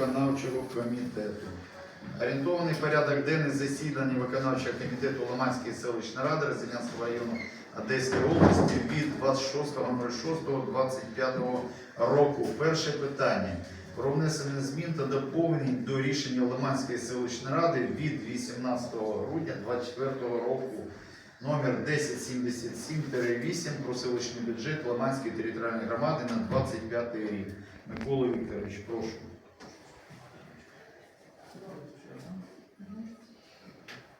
виконавчого комітету. Орієнтований порядок денний засідання виконавчого комітету Лиманської селищної ради Резидентського району Одеської області від 26.06.25 року. Перше питання про внесення змін та доповнень до рішення Лиманської селищної ради від 18 грудня 2024 року номер 1077-8 про селищний бюджет Лиманської територіальної громади на 25 рік. Микола Вікторович, прошу.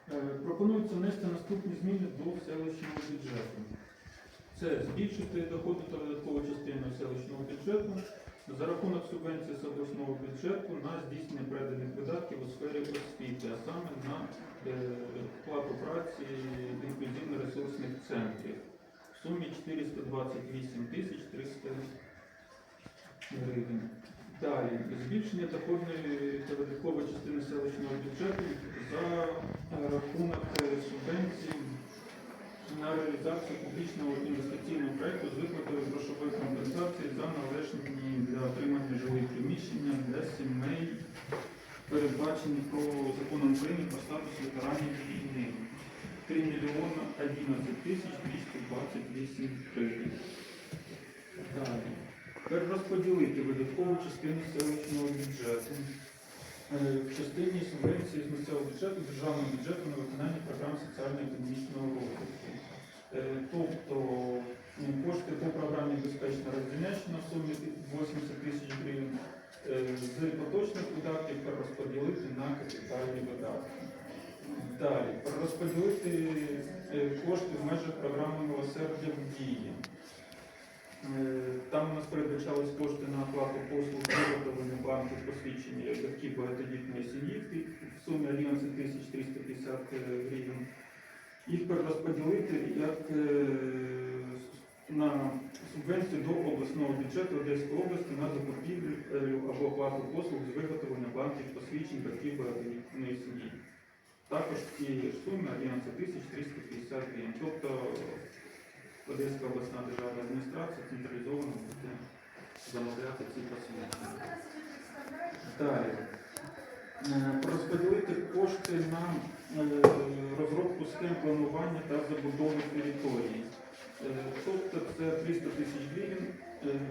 Е, Пропонується внести наступні зміни до селищного бюджету. Це збільшити доходи та видаткову частину селищного бюджету за рахунок субвенції з обласного бюджету на здійснення переданих видатків у сфері освіти, а саме на е, плату праці інклюзивно-ресурсних центрів в сумі 428 тисяч 300 гривень. Далі збільшення доходної та видаткової частини селищного бюджету за е, рахунок е, субвенцій на реалізацію публічного інвестиційного проекту з виплатою грошової компенсації за належні для отримання жилих приміщення для сімей, передбачені про законом України про статус ветеранів війни. 3 мільйона 11 тисяч 228 гривень. Далі. Перерозподілити видаткову частину селищного бюджету в частині субвенції з місцевого бюджету державного бюджету на виконання програм соціально-економічного розвитку. Е, Тобто кошти по програмі безпечна Роздільняччина в сумі 80 тисяч гривень е, з поточних видатків перерозподілити на капітальні видатки. Далі перерозподілити е, кошти в межах програми милосердя в дії. Е, Там у нас передбачались кошти на оплату послуг виготовлення банків посвідчення батьків багатодітної сім'ї в сумі 11 тисяч 350 гривень. Їх перерозподілити як е, на субвенцію до обласного бюджету Одеської області на закупівлю або оплату послуг з виготовлення банків посвідчень батьків багатодітної сім'ї. Також в цій сумі 11 тисяч 350 гривень. Тобто Одеська обласна державна адміністрація централізовано буде замовляти ці посвідчення. Далі. Е, Розподілити кошти на е, розробку схем планування та забудови території. Е, Тобто це 300 тисяч гривень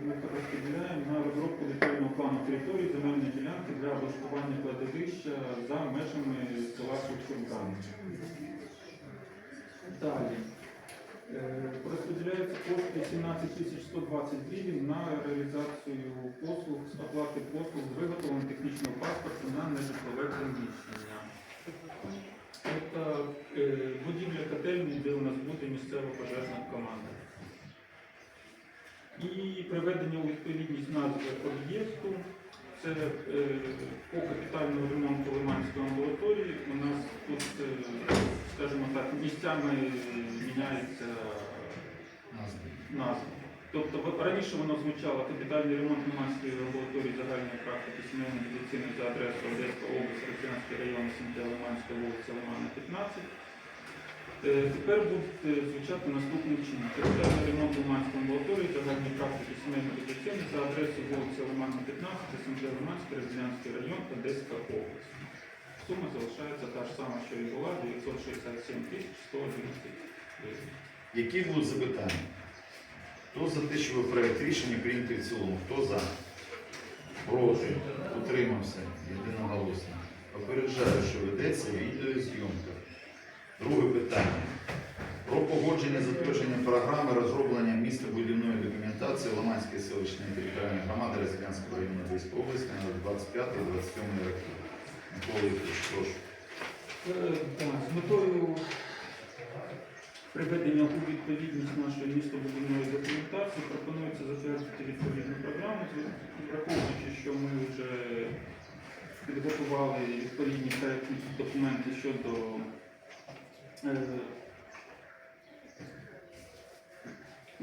ми розподіляємо на розробку детального плану території земельної ділянки для облаштування кладовища за межами села Кучурган. Далі. Е, Розподіляється кошти 17 тисяч 120 гривень на реалізацію послуг оплати послуг з виготовлення технічного паспорту на нежитлове приміщення. Тобто е, будівля котельні, де у нас буде місцева пожежна команда. І приведення у відповідність назви об'єкту. Це е, по капітальному ремонту Лиманської амбулаторії. У нас тут, скажімо так, місцями міняється назва. Тобто раніше воно звучало капітальний ремонт Лиманської амбулаторії загальної практики сімейної медицини за адресою Одеська область, Росіянський район, СМТ Лиманська вулиця Лимана, 15. Е, Тепер буде звучати наступним чином. Капітальний ремонт Лиманської амбулаторії загальної практики сімейної медицини за адресою вулиця Лимана, 15, СМТ Лиманський, Резидентський район, Одеська область. Сума залишається та ж сама, що і була, 967 тисяч 111 гривень. Які будуть запитання? Хто за те, щоб проект рішення прийнятий в цілому? Хто за? Проти? Утримався? Єдиноголосно. Попереджаю, що ведеться відеозйомка. Друге питання. Про погодження затвердження програми розроблення містобудівної документації Ломанської селищної територіальної громади Резидентського району Одеської області на 25-27 роки. Прошу. Е, З метою приведення у відповідність нашої містобудівної документації пропонується затвердити відповідну програму, враховуючи, що ми вже підготували відповідні проектні документи щодо е,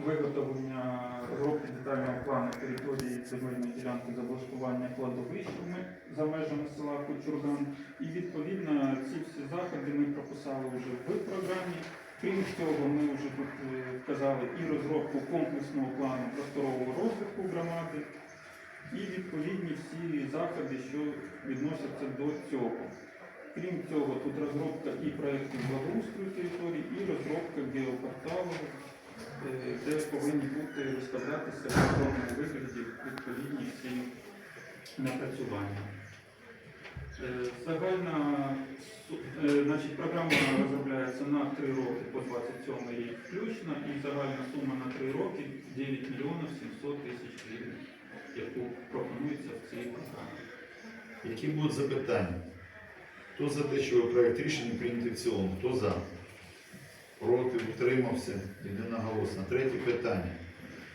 виготовлення розробки детального плану території земельної ділянки з облаштування кладовищами за межами села Кучурган. І відповідно ці всі заходи ми прописали вже в програмі. Крім цього, ми вже тут е, вказали і розробку комплексного плану просторового розвитку громади, і відповідні всі заходи, що відносяться до цього. Крім цього, тут розробка і проєктів благоустрою території, і розробка геопорталу, де повинні бути виставлятися в електронному вигляді відповідні всі напрацювання. Е, Загальна е, значить, програма розробляється на 3 роки по 27 рік включно, і загальна сума на 3 роки 9 мільйонів 700 тисяч гривень, яку пропонується в цій програмі. Які будуть запитання? Хто за те, що проект рішення прийняти в цілому? Хто за? Проти, утримався, єдиноголосно. Третє питання.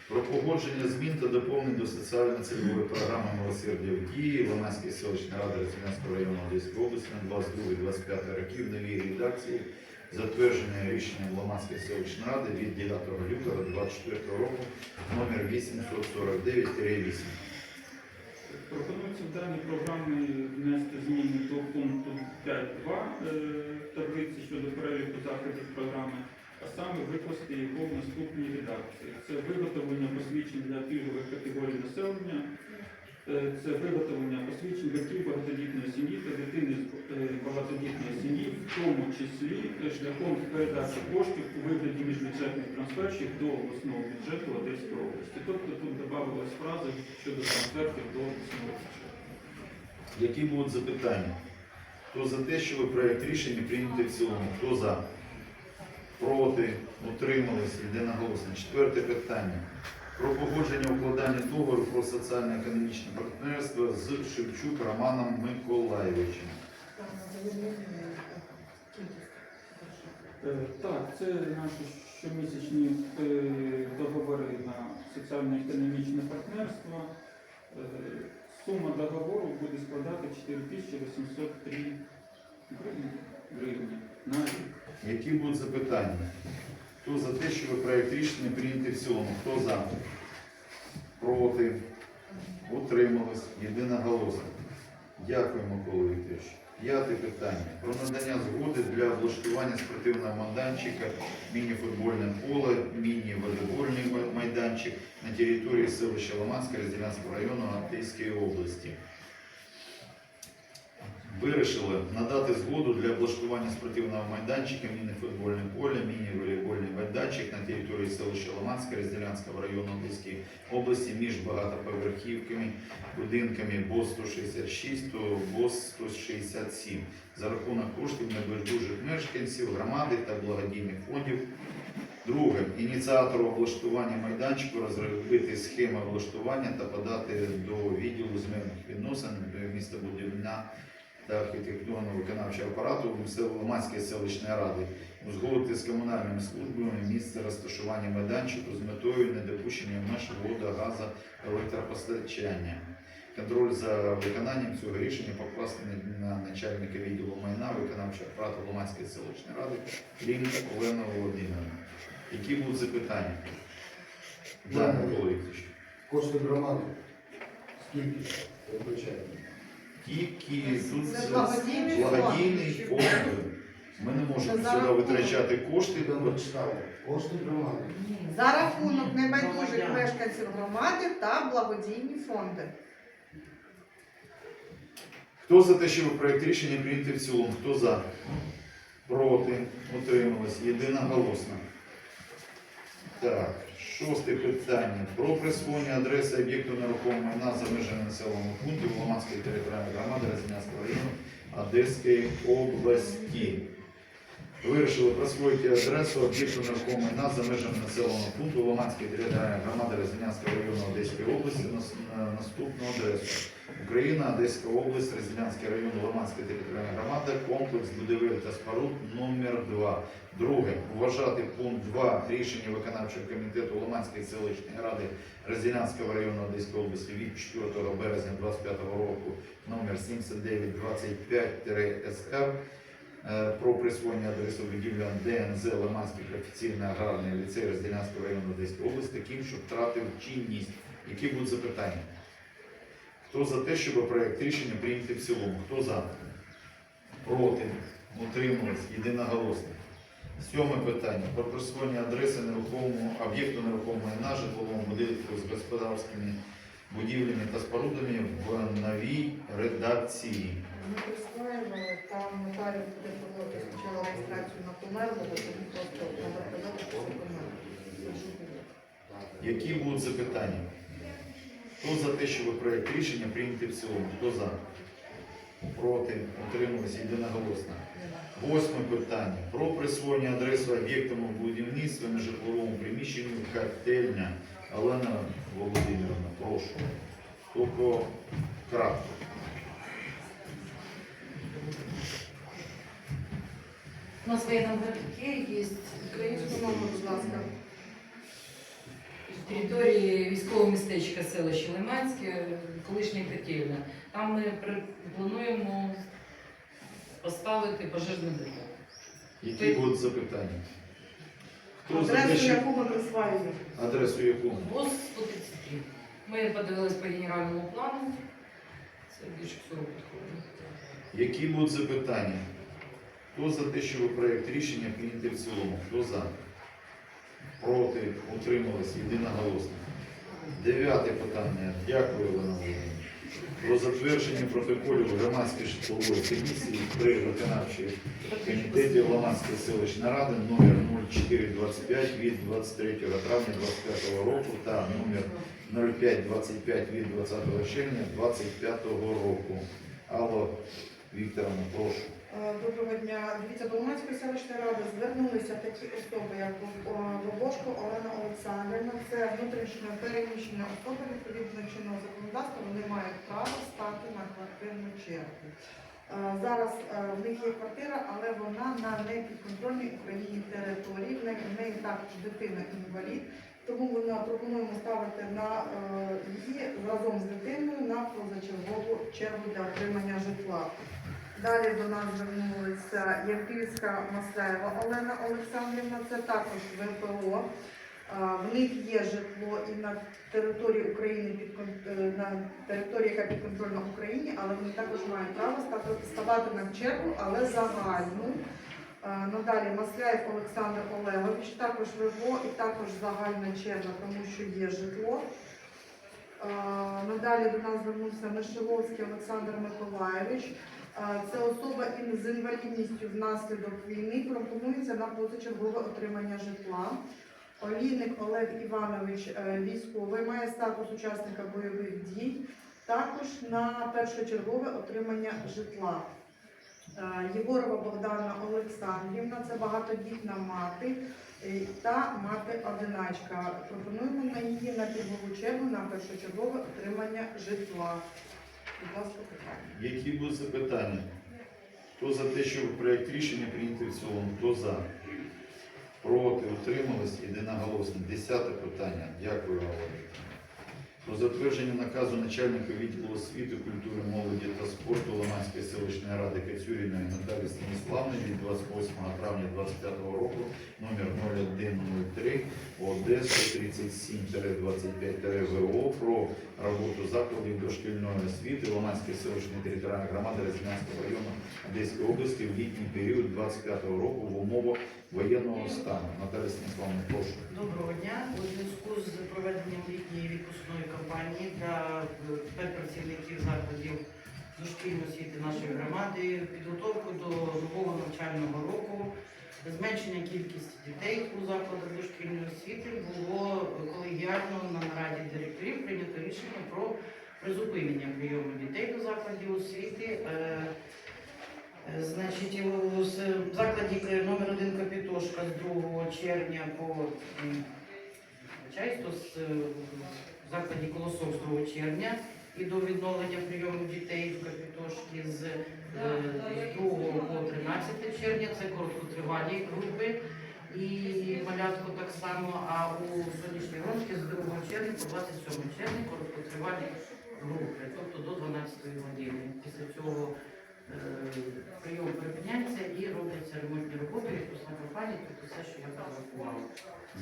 Про погодження змін та доповнень до соціально-цільової програми «Милосердя в дії» Лиманської селищної ради Розв'язанського району Одеської області на 22-25 років новій редакції, затверджене рішенням Лиманської селищної ради від 9 лютого 24 року номер 849-8. Пропонується в даній програмі внести зміни до пункту 5.2 е, таблиці щодо переліку заходів програми, а саме викласти його в наступній редакції. Це виготовлення посвідчень для пільгових категорій населення, це виготовлення посвідчень батьків багатодітної сім'ї та дитини з е, багатодітної сім'ї, в тому числі е, шляхом передачі коштів у вигляді міжбюджетних трансфертів до обласного бюджету Одеської області. Тобто тут додавалась фраза щодо трансфертів до обласного бюджету. Які будуть запитання? Хто за те, щоб проект рішення прийняти в цілому? Хто за? Проти? Утримались? Єдиноголосно. Четверте питання. Про погодження укладання договору про соціально-економічне партнерство з Шевчук Романом Миколаєвичем. Е, Так, це наші щомісячні е, договори на соціально-економічне партнерство. Е, Сума договору буде складати 4803 гривні гривні на рік. Які будуть запитання? Хто за те, щоб проект рішення прийняти в цілому? Хто за? Проти? Утримались? Єдиноголосно. Дякую, Микола Вікторович. П'яте питання. Про надання згоди для облаштування спортивного майданчика, міні-футбольне поле, міні-волейбольний майданчик на території селища Ломанська Розділянського району Одеської області. Вирішили надати згоду для облаштування спортивного майданчика, міні-футбольне поле, міні-волейбольний майданчик на території селища Ломанська Розділянського району Одеської області між багатоповерхівками, будинками БОС 166 та БОС 167 за рахунок коштів небайдужих мешканців, громади та благодійних фондів. Друге, ініціатору облаштування майданчику розробити схеми облаштування та подати до відділу земельних відносин містобудівна та архітектурного виконавчого апарату Лиманської селищної ради узгодити з комунальними службами місце розташування майданчику з метою недопущення меж вода, газу, електропостачання. Контроль за виконанням цього рішення покласти на- на начальника відділу майна виконавчого апарату Лиманської селищної ради Лінь Олену Володимирівну. Які будуть запитання? Да, Микола Вікторович. Кошти громади. Скільки? Вибачайте. Тільки тут Це благодійний благодійний фонд. фонд. Ми не можемо Це за сюди рахунок. витрачати кошти. Ви читали. Кошти громади. За рахунок небайдужих мешканців громади та благодійні фонди. Хто за те, щоб проект рішення прийняти в цілому? Хто за? Проти? Утрималось? Єдиноголосно. Так, шосте питання. Про присвоєння адреси об'єкту нерухомого майна за межами населеного пункту Ломанської територіальної громади Рознянського району Одеської області. Вирішили присвоїти адресу об'єкту нерухомого майна за межами населеного пункту Ломанської територіальної громади Рознянського району Одеської області на наступну адресу. Україна, Одеська область, Розділянський район, Лиманська територіальна громада, комплекс будівель та споруд номер 2 Друге. Вважати пункт 2 рішення виконавчого комітету Лиманської селищної ради Розділянського району Одеської області від 4 березня 25 року номер 7925-СР е, про присвоєння адреси будівля ДНЗ Лиманський професійний аграрний ліцей Розділянського району Одеської області таким, що втратив чинність. Які будуть запитання? Хто за те, щоб проект рішення прийняти в цілому? Хто за? Проти? Утримались? Єдиноголосно. Сьоме питання. Про присвоєння адреси нерухомого об'єкту нерухомого майна житловому будинку з господарськими будівлями та спорудами в новій редакції. Ми присвоювали, там нотаріус буде проводити спочатку реєстрацію на померлого, потім просто треба казати, що померло. Які будуть запитання? Хто за те, щоб проект рішення прийняти в цілому? Хто за? Проти? Утрималися єдиноголосно. Восьме питання. Про присвоєння адреси об'єктам у будівництві на житловому приміщенні котельня. Олена Володимировна, прошу. Тільки кратко. У нас в военном городке есть Українську мову, будь ласка. Території військового містечка селище Лиманське, колишня котельня. Там ми плануємо поставити пожежне депо. Які будуть запитання? Хто за те, Адресу, щоб яку ми присвоюємо. адресу яку? ВОЗ 133. Ми подивились по генеральному плану. Це більше всього підходить. Які будуть запитання? Хто за те, щоб проект рішення прийняти в цілому? Хто за? Проти? Утрималися? Єдиноголосно. Дев'яте питання. Дякую, Олена Володимирівна. Про затвердження протоколів громадської житлової комісії при виконавчій комітеті Ламанської селищної ради номер 0425 від 23 травня 25 року та номер 0525 від 20 червня 25 року. Алло, Вікторовна, прошу. Е, Доброго дня. Дивіться, до Луганської селищної ради звернулися такі особи, як Лобошко Олена Олександрівна. Це внутрішньо переміщені особи відповідно чинного законодавства. Вони мають право стати на квартирну чергу. Е, Зараз е, в них є квартира, але вона на непідконтрольній Україні території. В неї, також дитина інвалід. Тому вона пропонуємо ставити на її разом з дитиною на позачергову чергу для отримання житла. Далі до нас звернулася Євпільська Масляєва Олена Олександрівна, це також ВПО. В них є житло і на території України під е, на території, яка підконтрольна Україні, але вони також мають право ставати на чергу, але загальну. Надалі Масляєв Олександр Олегович, також ВПО і також загальна черга, тому що є житло. Надалі до нас звернувся Мишеловський Олександр Миколаєвич. Це особа з інвалідністю внаслідок війни пропонується на позачергове отримання житла. Олійник Олег Іванович, е, військовий, має статус учасника бойових дій, також на першочергове отримання житла. Е, Єгорова Богдана Олександрівна, це багатодітна мати е, та мати-одиначка. Пропонуємо на її на пільгову чергу на першочергове отримання житла. Які будуть запитання? Хто за те, щоб проект рішення прийняти в цілому? Хто за? Проти? Утримались? Єдиноголосно. Десяте питання. Дякую, Володя. Про затвердження наказу начальника відділу освіти, культури, молоді та спорту Лиманської селищної ради Кацюріної Наталії Станіславни від 28 травня 2025 року номер 0103 ОД 137-25-ВО про роботу закладів дошкільної освіти Лиманської селищної територіальної громади Резнянського району Одеської області в літній період 25 року в умовах воєнного стану. Наталія Станіславовна, прошу. Доброго дня. У зв'язку з проведенням літньої відпускної кампанії для е, педпрацівників закладів дошкільної освіти нашої громади, підготовку до нового навчального року, зменшення кількості дітей у закладах дошкільної освіти було колегіально на нараді директорів прийнято рішення про призупинення прийому дітей до закладів освіти. Е, Е, Значить, у закладі е, номер 1 Капітошка з 2 червня по е, в закладі Колосок з 2 червня і до відновлення прийому дітей в Капітошки з, е, 2 по 13 червня. Це короткотривалі групи і малятко так само. А у сонячній громадській з 2 червня по 27 червня короткотривалі групи, тобто до 12 години. Після цього е, прийом припиняється і робляться ремонтні роботи, відпускна кампанія, тобто все, що я.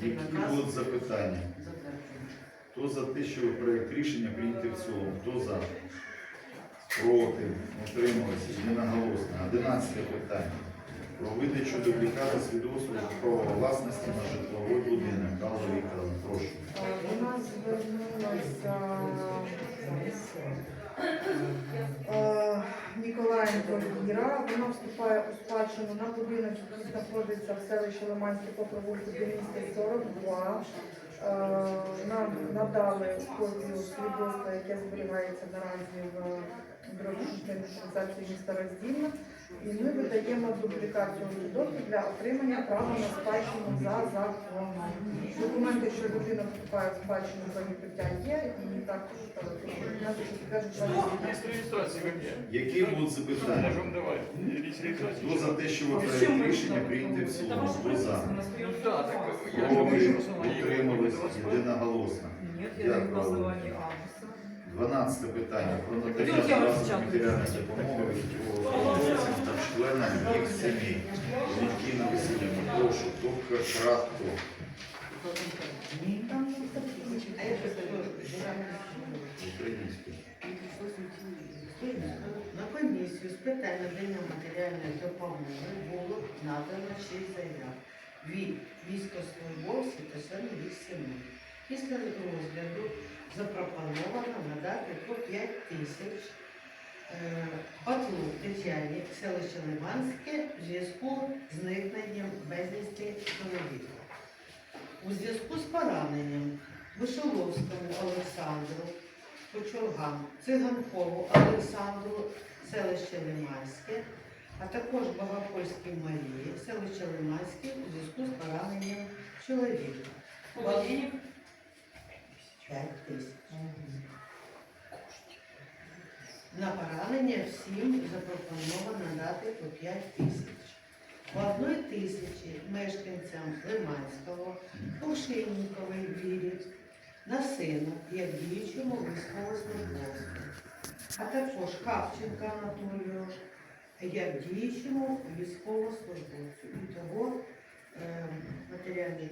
Цей Які будуть запитання? затверджено. Хто за те, щоб проект рішення прийняти в цілому? Хто за? Проти? Утрималися? Єдиноголосно. Одинадцяте питання. про видачу дубліката свідоцтва про власності на житловий будинок. Алла Вікторовна, прошу. До нас звернулася е, Ніколаєнко Віра. Вона вступає у спадщину на будинок, який знаходиться в селищі Лиманське по провулку Дениске 42. Е, Нам надали копію свідоцтва, яке зберігається наразі в бюро організації міста Роздільна. І ми видаємо дублікацію свідоцтва для отримання права на спадщину за законом. Документи, що людина вступає в спадщину за відкриття є, і також. Які будуть запитання? Есть. Хто за те, що ви проект рішення прийняти в цілому? Хто за? Ну что она Утримались єдиноголосно. Дякую. Голосование 12 питання про надання розпочатую. матеріальної допомоги військовослужбовцям та членам їх сімей. Які на весілля прошу, хто кратко. Українською. На комісію з питань надання матеріальної допомоги було надано шість заяв від військовослужбовців та членів їх сімей. Після розгляду запропоновано надати по 5 тисяч е, Патлу Тетяні, селище Лиманське, в зв'язку з зникненням безвісти чоловіка. У зв'язку з пораненням Вишоловському Олександру, Кочургам, Циганкову Олександру, селище Лиманське, а також Богопольській Марії, селище Лиманське у зв'язку з пораненням чоловіка. Сколько денег? 5 тисяч. На поранення всім запропоновано надати по 5 тисяч. По одної тисячі мешканцям Лиманського, Кувшиннікової Вірі, на сина, як діючому військовослужбовцю, а також Кавченка Анатолію, як діючому військовослужбовцю. І того е, матеріальної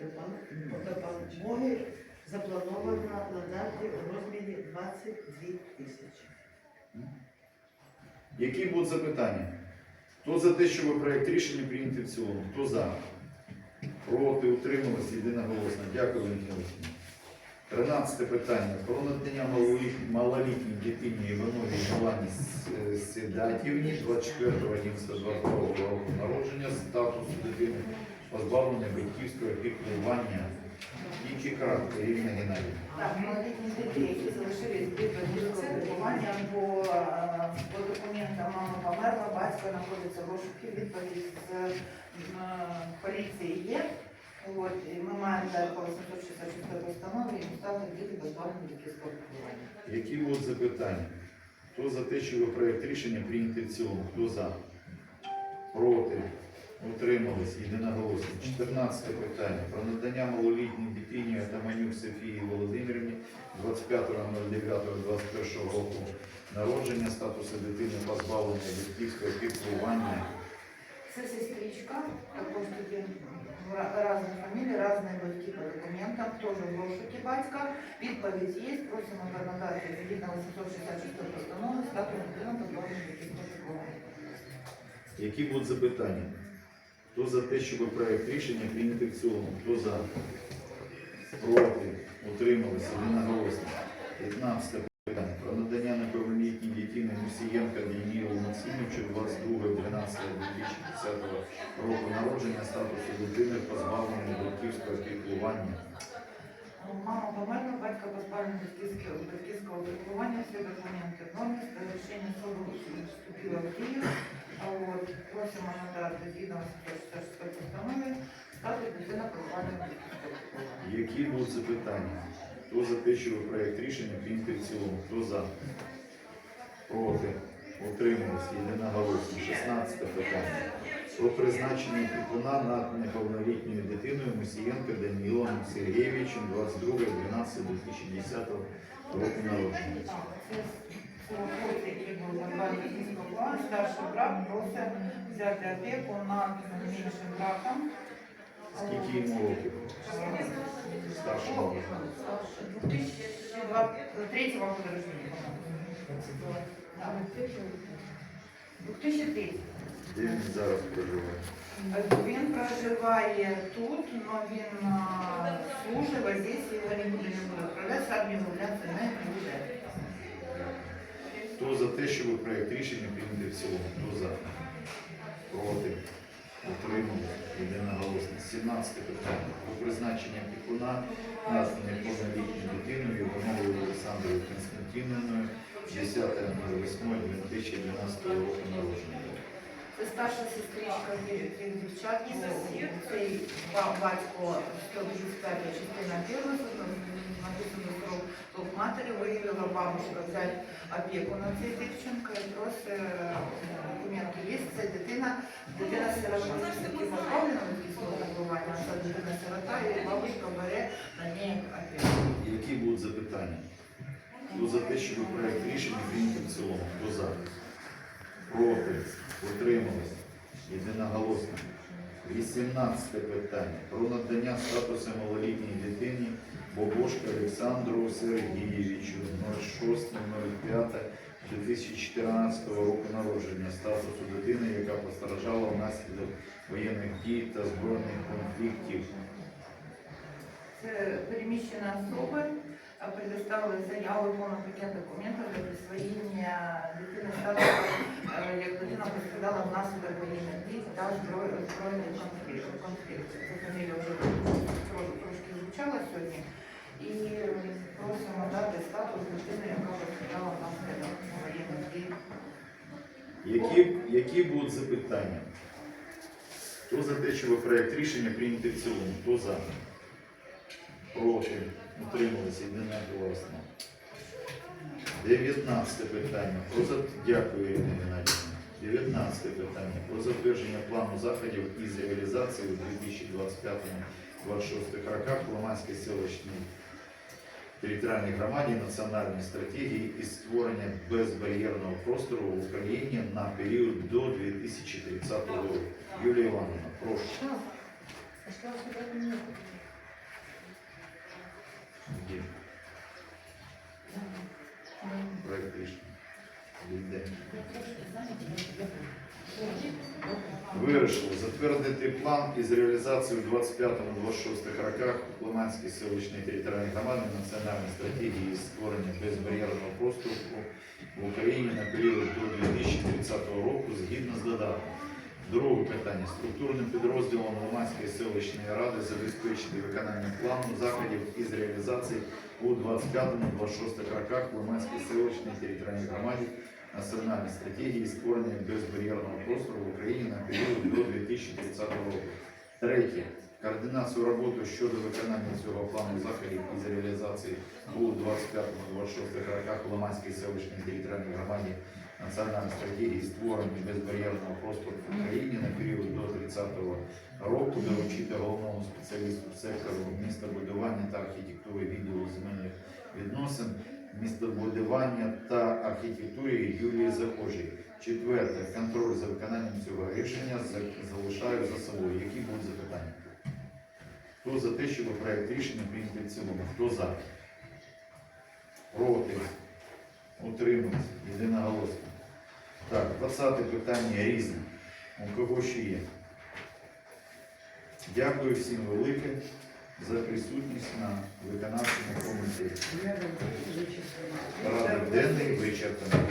допомоги заплановано надати у розмірі 22 тисячі. Які будуть запитання? Хто за те, щоб проект рішення прийняти в цілому? Хто за? Проти, утрималися, єдиноголосно. Дякую, Валентина Олексійовна. Тринадцяте питання. Про надання малоліт- малолітній дитині Івановій Мілані С- Седатівні 24.11.22 року народження статусу дитини позбавлення батьківського піклування. Тільки кратко, Ірина Геннадійовна. Так, малолітні діти, які залишились без батьківського бо е, по документам мама померла, батько знаходиться в розшуку, відповідь з е, поліції є. От, і ми маємо дати по 866 постанові і стати діти позбавлені батьківського піклування. Які будуть запитання? Хто за те, щоб проект рішення прийняти в цілому? Хто за? Проти? Утримались? Єдиноголосно. 14 питання. Про надання малолітній дитині Атаманюк Софії Володимирівні 25.09.21 року народження статусу дитини позбавлення батьківського піклування. Це сестричка, також різні фамілії, різні батьки по документам, теж в розшуку батька. Відповідь є, просимо передати згідно 866 постанови статус дитини позбавлення батьківського піклування. Які будуть запитання? Хто за те, щоб проєкт рішення прийняти в цілому? Хто за? Проти? Утрималися? Єдиноголосно. 15 питання. Про надання неповнолітній дитині Мусієнка Денілу Максимовичу 22.12.2010 року народження статусу дитини позбавлення батьківського піклування. Мама померла, батько позбавлений батьківського піклування, всі документи в нормі, рішення суду вступило в дію. Просимо надати 866 постанови статус дитина позбавлена батьківського. Які будуть запитання? Хто за те, щоб проект рішення прийняти в цілому? Хто за? Проти? Утрималися? Єдиноголосно. 16 питання. Про призначення опікуна над неповнолітньою дитиною Мусієнка Данілом Сергійовичем 22.12.2010 року народження. Це хлопець, який був позбавлений батьківського старший брат просить взяти опіку над меншим братом. Скільки йому років? Старшому року. 2003 года рождения. Да. 2003. Де він зараз проживає? Він проживає тут, але він а, служив, а здесь його нікуди не буде відправляти, сам являться не буде. Хто за те, щоб проект рішення прийняти в цілому? Хто за? Проти? Утримали? Єдиноголосно. 17 питання. Про призначення опікуна над неповнолітньою дитиною Івановою Олександрою Константинівною 10.08.2012 року народження. Старша сестричка цих дівчат. Цей ба- батько 125 частина перша, написано срок срок матері, виявила бабушка взяти опіку над цією дівчинкою, просто е, документи є. Це дитина, дитина сирота, таки позбавлена від кислого це дитина сирота, і бабушка бере на неї опіку. Які будуть запитання? Хто за те, щоб проект рішення прийняти в цілому? Хто за? Проти? Утримались? Єдиноголосно. 18 питання. Про надання статусу малолітній дитині Бобошка Олександру Сергійовичу 06.05.2014 року народження статусу дитини, яка постраждала внаслідок воєнних дій та збройних конфліктів. Це переміщена особа, предоставили заяву повний пакет документів для присвоєння дитини статусу, е, як дитина пострадала внаслідок воєнних дій та зброй- збройних конфліктів. Це фамілія вже трошки звучала сьогодні. І просимо дати статус дитини, яка пострадала внаслідок воєнних дій. Які, які будуть запитання? Хто за те, щоб проект рішення прийняти в цілому? Хто за? Проти? Утрималися єдиноголосно. 19 питання. Про зат... Дякую, Ірина Геннадійовна. 19 питання. Про затвердження плану заходів із реалізації у 2025-2026 роках в Ломанській селищній територіальній громаді національної стратегії із створення безбар'єрного простору в Україні на період до 2030 року. Юлія Івановна, прошу. Є. Проект рішення. Вирішили затвердити план із реалізації у 25-26 роках в Лиманській селищній територіальній громаді національної стратегії створення безбар'єрного простору в Україні на період до 2030 року згідно з додатком. Друге питання. Структурним підрозділом Лиманської селищної ради забезпечити виконання плану заходів із реалізації у 25-26 роках в Лиманській селищній територіальній громаді національної стратегії створення безбар'єрного простору в Україні на період до 2030 року. Третє. Координацію роботи щодо виконання цього плану заходів із реалізації у 25-26 роках в Лиманській селищній територіальній громаді національної стратегії створення безбар'єрного простору в Україні на період до 30-го року доручити головному спеціалісту сектору містобудування та архітектури відділу земельних відносин містобудування та архітектури Юлії Захожій. Четверте. Контроль за виконанням цього рішення залишаю за собою. Які будуть запитання? Хто за те, щоб проект рішення прийняти в цілому? Хто за? Проти? Утримується? Єдиноголосно. Так, 20 питання різне. У кого ще є? Дякую всім велике за присутність на виконавчому комітеті. Порядок денний вичерпаний.